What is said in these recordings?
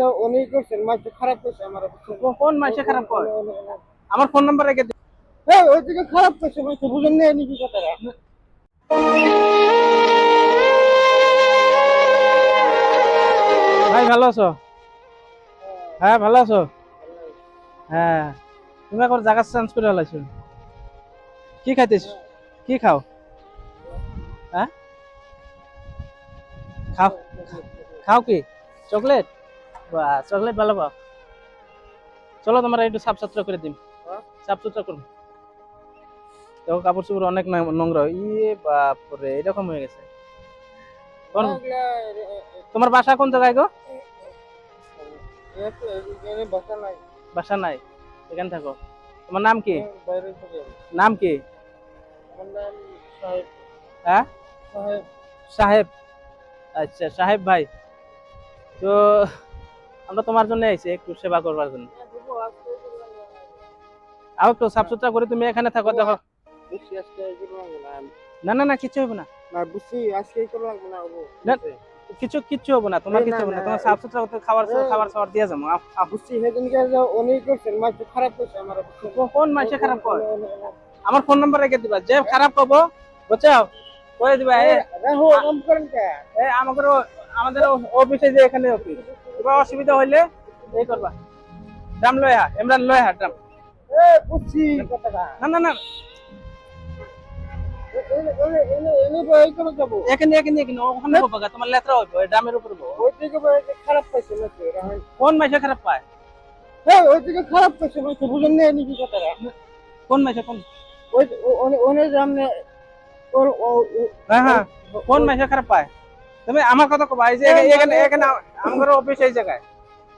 যে উনি করছেন মাছ খারাপ করছে আমার কোন মাসে খারাপ কর আমার ফোন নাম্বার রেখে দে। হ্যাঁ ওইদিকে খারাপ করছে মাছ বুঝেন না নাকি কথাটা। ভাই ভালো আছো? হ্যাঁ ভালো আছো? হ্যাঁ। তুমি এখন জায়গা চেঞ্জ করে হলাইছো কি খাইতেছ? কি খাও? হ্যাঁ? খাও? খাও কি? চকলেট? বা চকলেট ভালো পাও? চলো তোমার একটু সাফ সুতরা করে দিন হ্যাঁ? সাফ সুতরা করুন দেখো কাপড় চোপড় অনেক নোংরা ইয়ে বাপরে এরকম হয়ে গেছে। তোমার- বাসা কোন জায়গায় গো? বাসা নাই। এখানে থাকো। তোমার নাম কি? নাম কি? হ্যাঁ? সাহেব। আচ্ছা সাহেব ভাই। তো আমরা তোমার জন্য আইছি একটু সেবা করবার জন্য। আও একটু সাফ সুতরা করে তুমি এখানে থাকো দেখো। না। না না না কিছু হবে না। না বুঝছি আজকে করব না। কিছু কিচ্ছু হবে না তোমার কিছু হবে না। তোমার সাফ সুতরা করতে খাবার খাবার খাবার দিয়ে যাব। বুঝছি যে উনি করছেন মাছ খারাপ করছে আমার কোন মাসে খারাপ কর? আমার ফোন নাম্বার রেখে দিবা যে খারাপ করব বুঝছ? করে দিবা এ আমাদের আমাদের অফিসে যে এখানে অফিস এবার অসুবিধা হইলে এই করবা। ড্রাম লয় হা ইমরান লয় হা ড্রাম। এ বুঝছি। কথাটা না না। না এখানে এখানে এখানে ওখানে হব তোমার লেত্রা ড্রামের উপর খারাপ পাইছে কোন মাসে খারাপ পায়? হ্যাঁ ওই দিকে খারাপ পাইছে বুঝেন না নাকি কথাটা। কোন মাসে কোন? ওই সামনে ওর হ্যাঁ হ্যাঁ। কোন মাসে খারাপ পায়? তুমি আমার কথা কবা এই যে এখানে মানে- এখানে আমার অফিস এই জায়গায়।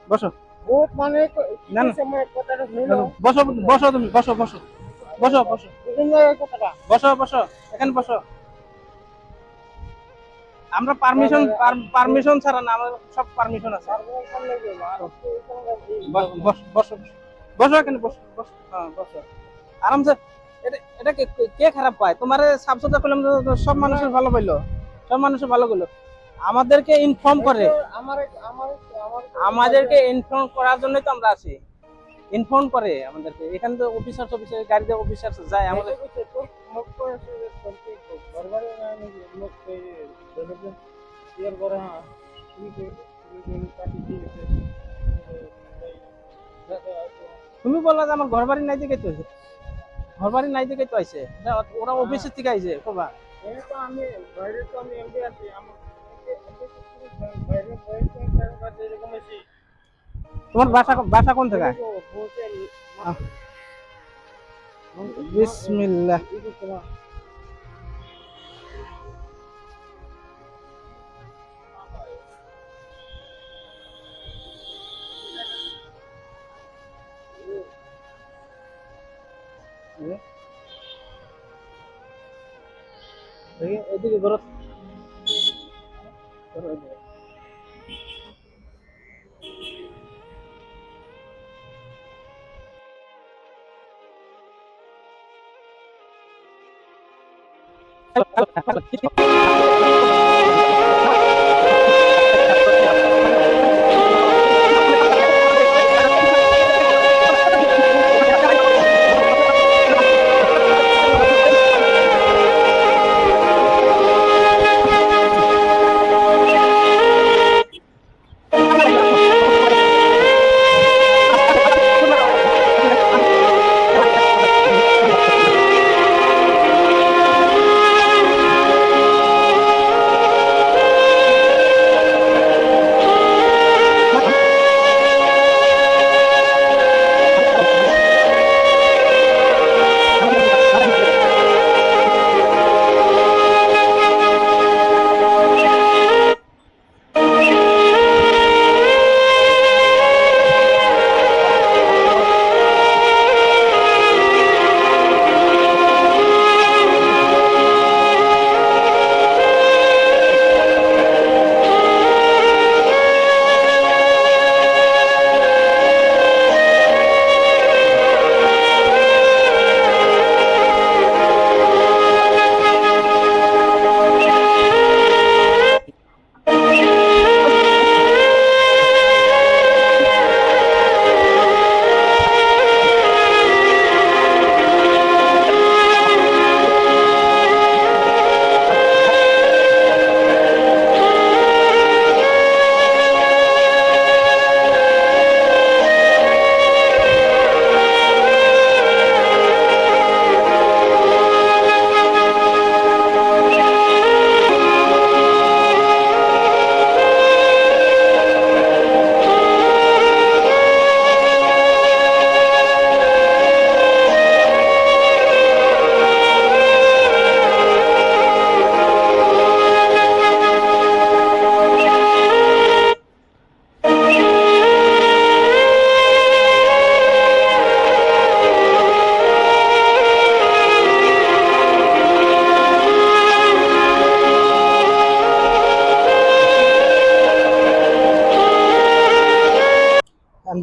বসো। ও মানে না, না। সময় কথাটা শুনল? বসো বসো তুমি বসো বসো। বসো বসো। বসো বসো। এখানে বসো। আমরা পারমিশন পারমিশন ছাড়া না আমাদের সব পারমিশন আছে। বস- বস- বসো বসো এখানে বসো বসো। হ্যাঁ বসো। আরামসে এটা এটা কে খারাপ পায়? তোমার সুতরা করলাম সব মানুষের ভালো পাইলো। সব মানুষের ভালো করল। আমাদেরকে ইনফর্ম করে। আমাদেরকে ইনফর্ম করার জন্যই তো আমরা আছি। ইনফর্ম করে আমাদেরকে। এখানে তো অফিসার অফিসার গাড়িতে অফিসার যায় আমাদের। তুমি বললা যে আমার ঘর বাড়ি নাই দিকে তো ঘর বাড়ি নাই দিকে তো আইছে। এটা ওরা অফিসের থেকে আইছে কবা। আমি বাইরে তো আমি এমপি আছি আমার বাইরে বাইরে এরকম আছি তোমার বাসা বাসা কোন জায়গায় বিসমিল্লাহ। দেখি এদিকে Uhum. Hello, hello, hello.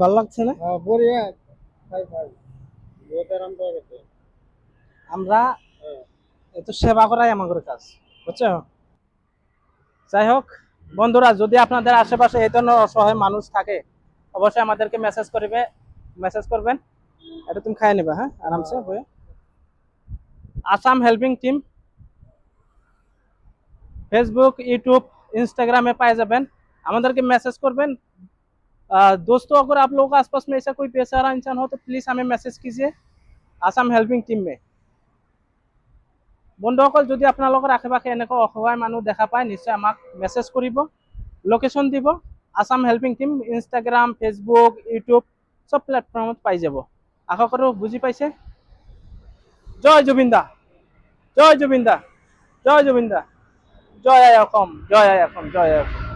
ভালো লাগছে না? আমরা এত সেবা করাই আমাদের কাজ বুঝছ? যাই হোক বন্ধুরা যদি আপনাদের আশেপাশে এই ধরনের অসহায় মানুষ থাকে অবশ্যই আমাদেরকে মেসেজ করবে। মেসেজ করবেন এটা তুমি খাই নেবে হ্যাঁ? আরামসে হয়ে। Assam helping team Facebook YouTube ইনস্টাগ্রামে পাই যাবেন। আমাদেরকে মেসেজ করবেন दोस्तों अगर आप लोगों के आसपास में ऐसा कोई बेसहारा इंसान हो तो प्लीज हमें मैसेज कीजिए আসাম হেল্পিং টিম में বন্ধুসকল যদি আপোনালোকৰ আশে পাশে এনেকুৱা অসহায় মানুহ দেখা পায় নিশ্চয় আমাক মেছেজ কৰিব লোকেশ্যন দিব Assam helping team Instagram Facebook YouTube চব প্লেটফৰ্মত পাই যাব আশা কৰোঁ বুজি পাইছে জয় জুবিন দা জয় জুবিন দা জয় জুবিন দা জয় আই অসম জয় আই অসম জয় আই অসম